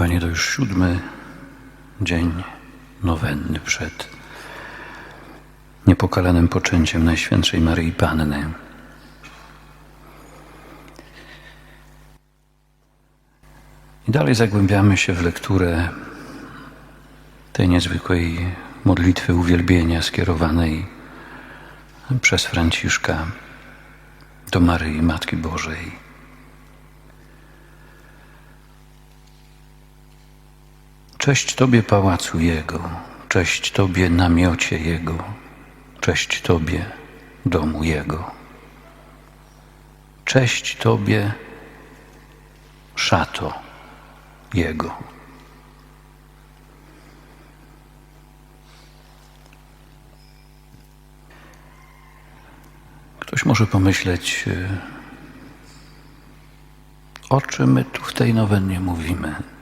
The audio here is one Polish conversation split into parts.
Kochani, to już siódmy dzień nowenny przed niepokalanym poczęciem Najświętszej Maryi Panny. I dalej zagłębiamy się w lekturę tej niezwykłej modlitwy uwielbienia skierowanej przez Franciszka do Maryi Matki Bożej. Cześć Tobie pałacu Jego, cześć Tobie namiocie Jego, cześć Tobie domu Jego. Cześć Tobie szato Jego. Ktoś może pomyśleć, y, o czym my tu w tej nowennie mówimy.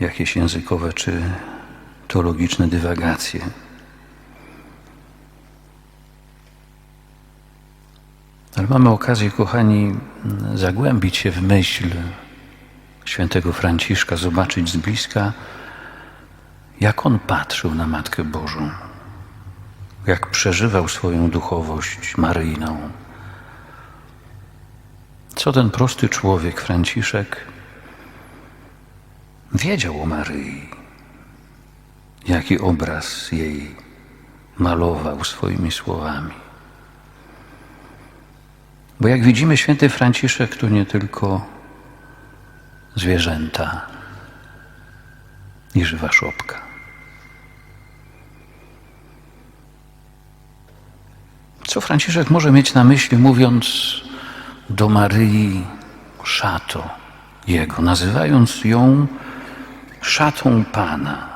Jakieś językowe czy teologiczne dywagacje. Ale mamy okazję, kochani, zagłębić się w myśl świętego Franciszka, zobaczyć z bliska, jak on patrzył na Matkę Bożą, jak przeżywał swoją duchowość maryjną. Co ten prosty człowiek, Franciszek, wiedział o Maryi, jaki obraz jej malował swoimi słowami. Bo jak widzimy, święty Franciszek to nie tylko zwierzęta i żywa szopka. Co Franciszek może mieć na myśli, mówiąc do Maryi szato Jego, nazywając ją szatą Pana?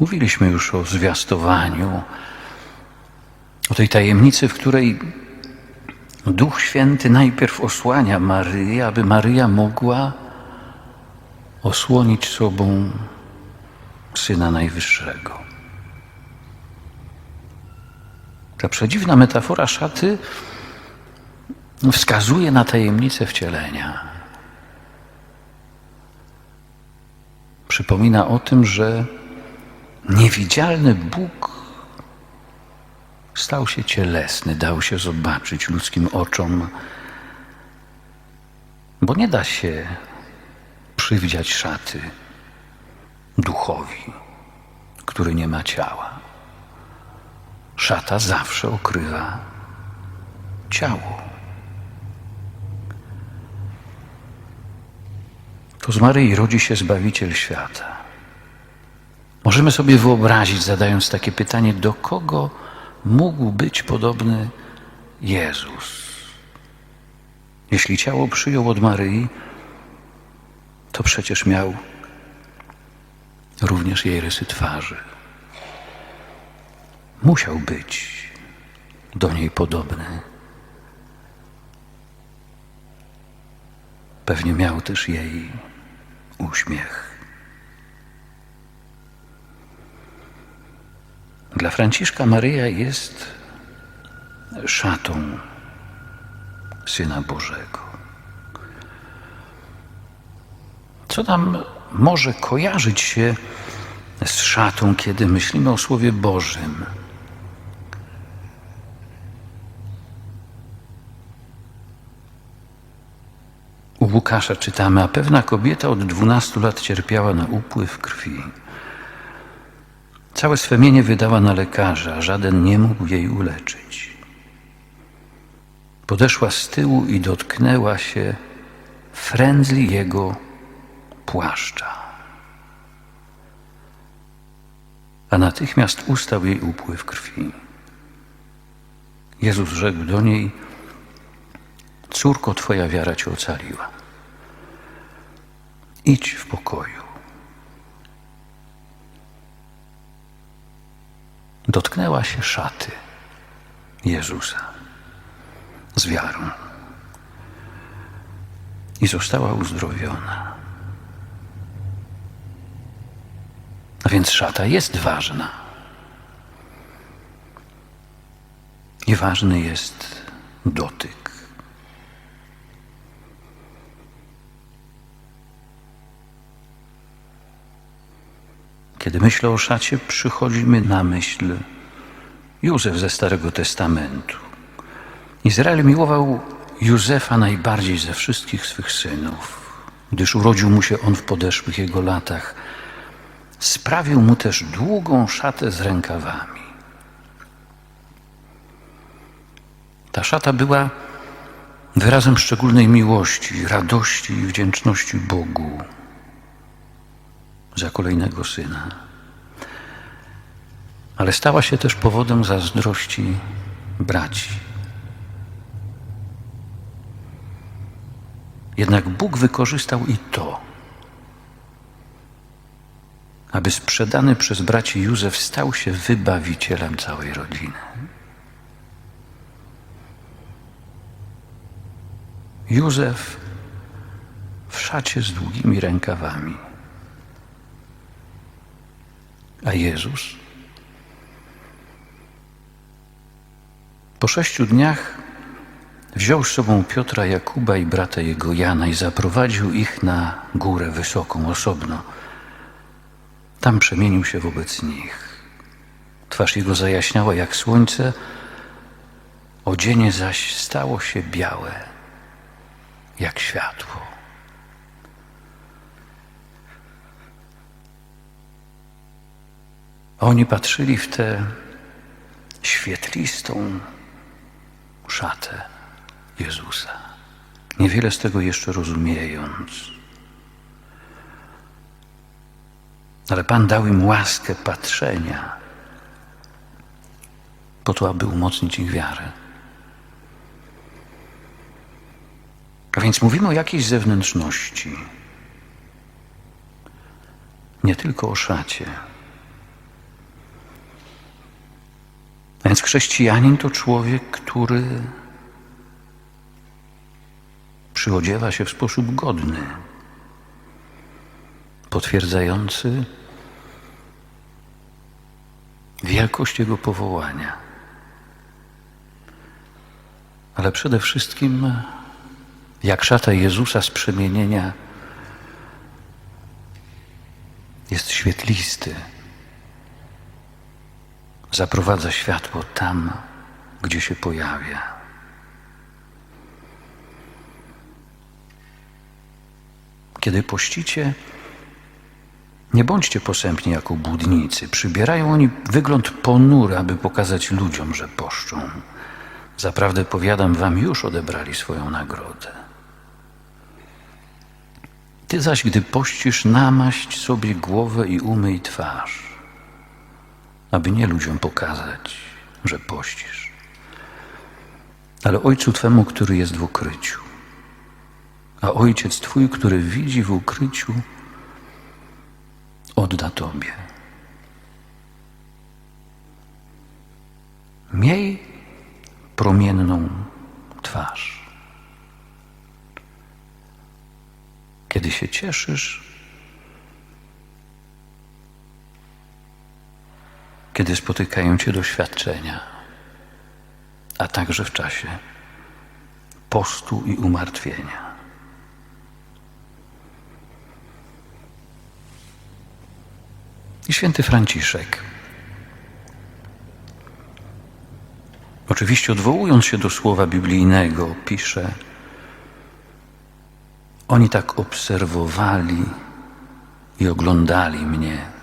Mówiliśmy już o zwiastowaniu, o tej tajemnicy, w której Duch Święty najpierw osłania Maryję, aby Maryja mogła osłonić sobą Syna Najwyższego. Ta przedziwna metafora szaty wskazuje na tajemnicę wcielenia. Przypomina o tym, że niewidzialny Bóg stał się cielesny, dał się zobaczyć ludzkim oczom, bo nie da się przywdziać szaty duchowi, który nie ma ciała. Szata zawsze okrywa ciało. To z Maryi rodzi się Zbawiciel świata. Możemy sobie wyobrazić, zadając takie pytanie, do kogo mógł być podobny Jezus? Jeśli ciało przyjął od Maryi, to przecież miał również jej rysy twarzy. Musiał być do niej podobny. Pewnie miał też jej uśmiech. Dla Franciszka Maryja jest szatą Syna Bożego. Co nam może kojarzyć się z szatą, kiedy myślimy o Słowie Bożym? U Łukasza czytamy, a pewna kobieta od dwunastu lat cierpiała na upływ krwi. Całe swe mienie wydała na lekarza, a żaden nie mógł jej uleczyć. Podeszła z tyłu i dotknęła się frędzli jego płaszcza. A natychmiast ustał jej upływ krwi. Jezus rzekł do niej: Córko, twoja wiara cię ocaliła. Idź w pokoju. Dotknęła się szaty Jezusa z wiarą i została uzdrowiona. A więc szata jest ważna. I ważny jest dotyk Kiedy myślę o szacie, przychodzi mi na myśl Józef ze Starego Testamentu. Izrael miłował Józefa najbardziej ze wszystkich swych synów, gdyż urodził mu się on w podeszłych jego latach. Sprawił mu też długą szatę z rękawami. Ta szata była wyrazem szczególnej miłości, radości i wdzięczności Bogu za kolejnego syna. Ale stała się też powodem zazdrości braci. Jednak Bóg wykorzystał i to, aby sprzedany przez braci Józef stał się wybawicielem całej rodziny. Józef w szacie z długimi rękawami, a Jezus po sześciu dniach wziął z sobą Piotra, Jakuba i brata jego Jana i zaprowadził ich na górę wysoką, osobno. Tam przemienił się wobec nich. Twarz jego zajaśniała jak słońce, odzienie zaś stało się białe jak światło. Oni patrzyli w tę świetlistą szatę Jezusa, niewiele z tego jeszcze rozumiejąc. Ale Pan dał im łaskę patrzenia, po to, aby umocnić ich wiarę. A więc mówimy o jakiejś zewnętrzności, nie tylko o szacie. A więc chrześcijanin to człowiek, który przyodziewa się w sposób godny, potwierdzający wielkość jego powołania. Ale przede wszystkim jak szata Jezusa z przemienienia jest świetlisty. Zaprowadza światło tam, gdzie się pojawia. Kiedy pościcie, nie bądźcie posępni jako budnicy. Przybierają oni wygląd ponury, aby pokazać ludziom, że poszczą. Zaprawdę powiadam wam, już odebrali swoją nagrodę. Ty zaś, gdy pościsz, namaść sobie głowę i umyj twarz, aby nie ludziom pokazać, że pościsz, ale Ojcu Twemu, który jest w ukryciu. A Ojciec Twój, który widzi w ukryciu, odda Tobie. Miej promienną twarz. Kiedy się cieszysz, kiedy spotykają Cię doświadczenia, a także w czasie postu i umartwienia. I święty Franciszek, oczywiście odwołując się do słowa biblijnego, pisze: Oni tak obserwowali i oglądali mnie,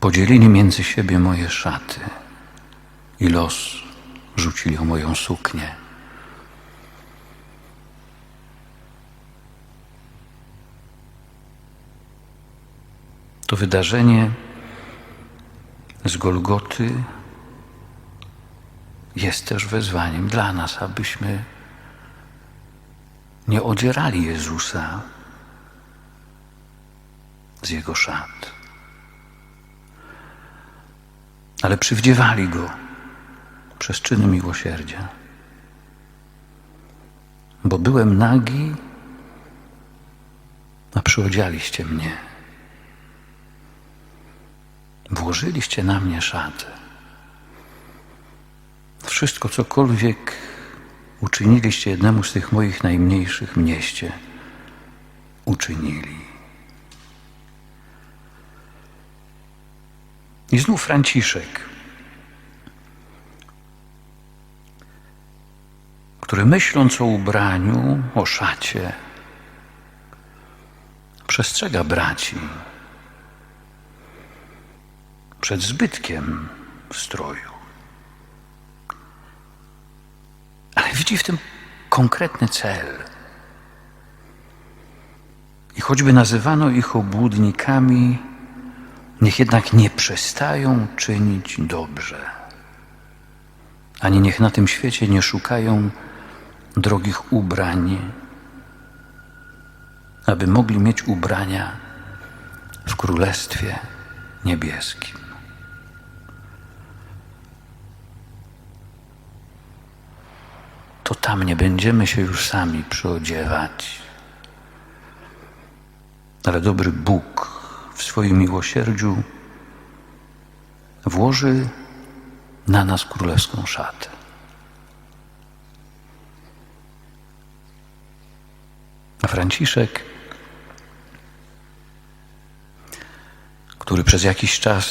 podzielili między siebie moje szaty i los rzucili o moją suknię. To wydarzenie z Golgoty jest też wezwaniem dla nas, abyśmy nie odzierali Jezusa z Jego szat, ale przywdziewali Go przez czyny miłosierdzia. Bo byłem nagi, a przyodzialiście mnie. Włożyliście na mnie szatę. Wszystko, cokolwiek uczyniliście jednemu z tych moich najmniejszych mnieście, uczynili. I znów Franciszek, który myśląc o ubraniu, o szacie, przestrzega braci przed zbytkiem stroju. Ale widzi w tym konkretny cel. I choćby nazywano ich obłudnikami, niech jednak nie przestają czynić dobrze. Ani niech na tym świecie nie szukają drogich ubrań, aby mogli mieć ubrania w Królestwie Niebieskim. To tam nie będziemy się już sami przyodziewać, ale dobry Bóg w swoim miłosierdziu włoży na nas królewską szatę. A Franciszek, który przez jakiś czas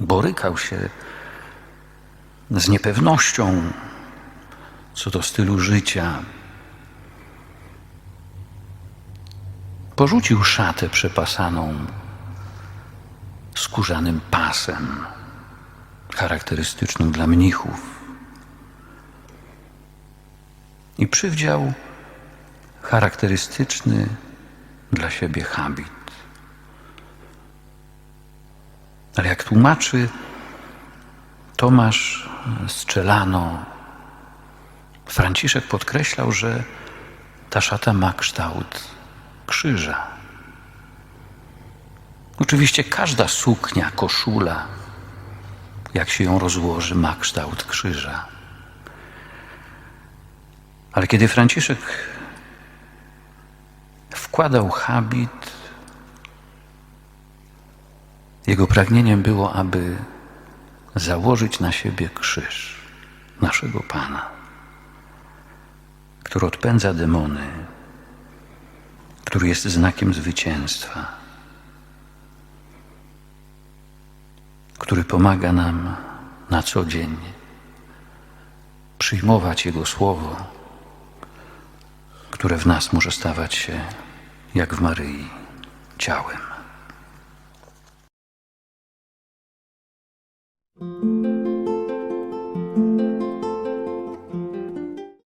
borykał się z niepewnością co do stylu życia, porzucił szatę przepasaną skórzanym pasem charakterystycznym dla mnichów i przywdział charakterystyczny dla siebie habit. Ale jak tłumaczy Tomasz Strzelano, Franciszek podkreślał, że ta szata ma kształt krzyża. Oczywiście każda suknia, koszula, jak się ją rozłoży, ma kształt krzyża. Ale kiedy Franciszek wkładał habit, jego pragnieniem było, aby założyć na siebie krzyż naszego Pana, który odpędza demony, który jest znakiem zwycięstwa, który pomaga nam na co dzień przyjmować Jego Słowo, które w nas może stawać się, jak w Maryi, ciałem.